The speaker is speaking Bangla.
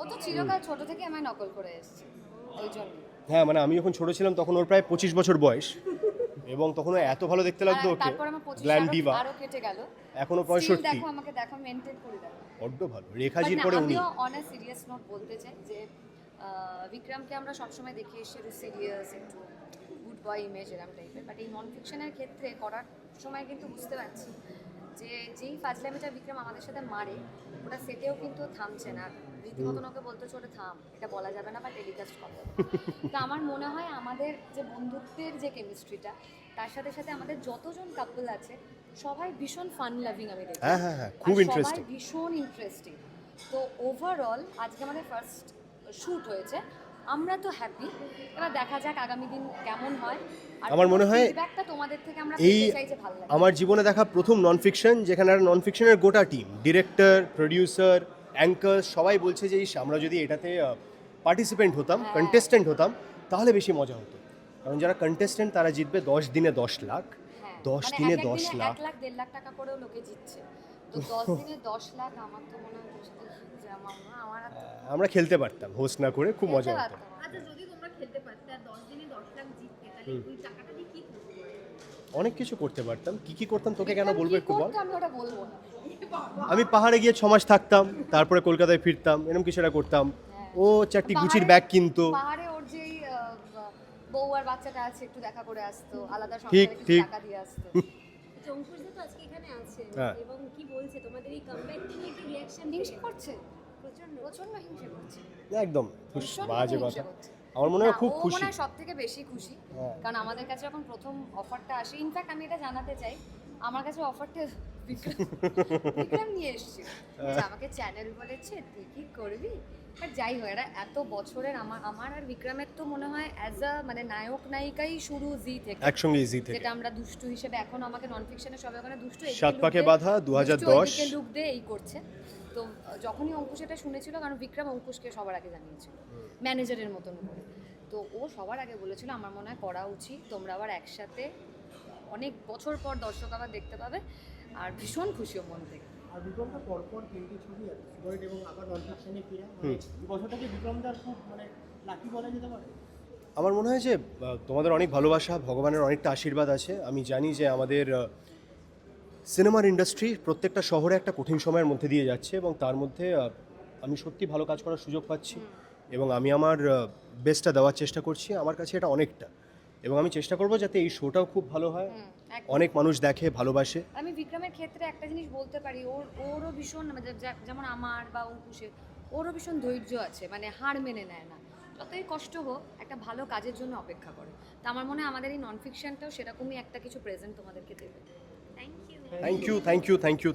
ও তো চিরকাল ছোট থেকে আমায় নকল করে এসেছে ওই জন্য। হ্যাঁ মানে আমি যখন ছোট ছিলাম তখন ওর প্রায় পঁচিশ বছর বয়স। এবং তখন ও এত ভালো দেখতে লাগতো ওকে। তারপর আমার ডিভা। আরও কেটে গেল। এখনও Still পঁয়ষট্টি দেখো আমাকে দেখো মেনটেন করে দেখো। বড্ড ভালো। রেখাজির পরে উনি। আমিও অন সিরিয়াস নোট বলতে চাই যে বিক্রমকে আমরা সবসময় দেখি এসে একটু সিরিয়াস একটু গুড বয় ইমেজ এরম টাইপের বাট এই নন ফিকশনের ক্ষেত্রে করার সময় কিন্তু বুঝতে পারছি। যে যেই ফাজলামিটা বিক্রম আমাদের সাথে মারে ওটা সেটেও কিন্তু থামছে না। রীতিমতন ওকে বলতে চলে থাম এটা বলা যাবে না বা টেলিকাস্ট করা যাবে তো আমার মনে হয় আমাদের যে বন্ধুত্বের যে কেমিস্ট্রিটা তার সাথে সাথে আমাদের যতজন কাপল আছে সবাই ভীষণ ফান লাভিং আমি দেখি। হ্যাঁ হ্যাঁ হ্যাঁ খুব সবাই ইন্টারেস্টিং ভীষণ ইন্টারেস্টিং তো ওভারঅল আজকে আমাদের ফার্স্ট শ্যুট হয়েছে। আমরা তো হ্যাপি এবার দেখা যাক আগামী দিন কেমন হয়। আমার মনে হয় তোমাদের থেকে আমরা এই আমার জীবনে দেখা প্রথম নন ফিকশন যেখানে একটা নন ফিকশনের গোটা টিম ডিরেক্টর প্রডিউসার অ্যাঙ্কার সবাই বলছে যে আমরা যদি এটাতে পার্টিসিপেন্ট হতাম হ্যাঁ। কন্টেস্টেন্ট হতাম তাহলে বেশি মজা হতো। কারণ যারা কন্টেস্টেন্ট তারা জিতবে দশ দিনে দশ লাখ। হ্যাঁ, দশ মানে দিনে এক এক দশ লাখ। লাখ দেড় লাখ টাকা করেও লোকে জিতছে। তো দশ দিনে দশ লাখ আমার তো মনে হয় আমার খেলতে পারতাম হোস্ট না করে খুব মজা হতো। আচ্ছা যদি তোমরা খেলতে পারতে আর দশ দিনে দশ লাখ জিততে তাহলে ওই টাকাটা দিয়ে কি অনেক কিছু করতে পারতাম। কি কি করতাম তোকে কেন বলব একটু বল? আমি বলব আমি পাহাড়ে গিয়ে ছ মাস থাকতাম তারপরে কলকাতায় ফিরতাম এরকম কিছু একটা করতাম। হ্যাঁ। ও চারটি গুচির ব্যাগ কিনতো। পাহাড়ে ওর যেই বউ আর বাচ্চাটা আছে একটু দেখা করে আসতো আলাদা ঠিক, ঠিক। টাকা দিয়ে আসতো। আচ্ছা তো আজকে এখানে আছে হ্যাঁ। এবং কি তোমাদের এই কামব্যাক নিয়ে একটু রিয়াকশন হিংসে করছে। প্রচণ্ড প্রচণ্ড হিংসে করছে। একদম ভীষণ বাজে কথা। করছে। আমার মনে হয় খুব ও খুশি। মনে হয় সব থেকে বেশি খুশি। হ্যাঁ। কারণ আমাদের কাছে যখন প্রথম অফারটা আসে ইনফ্যাক্ট আমি এটা জানাতে চাই আমার কাছে অফারটা বিক্রম নিয়ে এসছে। আমাকে চ্যানেল বলেছে তুই কি করবি? আর যাই হোক এটা এত বছরের আমার আমার আর বিক্রমের তো মনে হয় অ্যাজ আ মানে নায়ক নায়িকাই শুরু জি থেকে। একসঙ্গে ইজি থেকে। যেটা আমরা দুষ্টু হিসেবে এখন আমাকে নন ফিকশনে সবাই ওখানে দুষ্টু সাত পাকে দে, বাঁধা, 2010 দুষ্টু ওইদিকে look দে এই করছে। তো যখনই অঙ্কুশ এটা শুনেছিল কারণ বিক্রম অঙ্কুশকে সবার আগে জানিয়েছিল ম্যানেজারের মতন করে। তো ও সবার আগে বলেছিল আমার মনে হয় করা উচিত তোমরা আবার একসাথে অনেক বছর পর দর্শক আবার দেখতে পাবে আর ভীষণ খুশিও মন থেকে। আর বিক্রমটা পরপর তিনটি ছবি আছে সুপারহিট এবং আবার নন ফিরে মানে বিক্রমদার খুব মানে লাকি বলা যেতে পারে? আমার মনে হয় যে তোমাদের অনেক ভালোবাসা ভগবানের অনেকটা আশীর্বাদ আছে। আমি জানি যে আমাদের সিনেমার ইন্ডাস্ট্রি প্রত্যেকটা শহরে একটা কঠিন সময়ের মধ্যে দিয়ে যাচ্ছে এবং তার মধ্যে আমি সত্যি ভালো কাজ করার সুযোগ পাচ্ছি এবং আমি আমার বেস্টটা দেওয়ার চেষ্টা করছি। আমার কাছে এটা অনেকটা। এবং আমি চেষ্টা করব যাতে এই শোটাও খুব ভালো হয়। অনেক মানুষ দেখে ভালোবাসে। আমি বিক্রমের ক্ষেত্রে একটা জিনিস বলতে পারি ওর ওরও ভীষণ মানে যেমন আমার বা অঙ্কুশের ওরও ভীষণ ধৈর্য আছে মানে হার মেনে নেয় না। যতই কষ্ট হোক একটা ভালো কাজের জন্য অপেক্ষা করে। তা আমার মনে হয় আমাদের এই নন ফিকশনটাও সেরকমই একটা কিছু প্রেজেন্ট তোমাদেরকে দেবে। Thank you thank you thank you thank you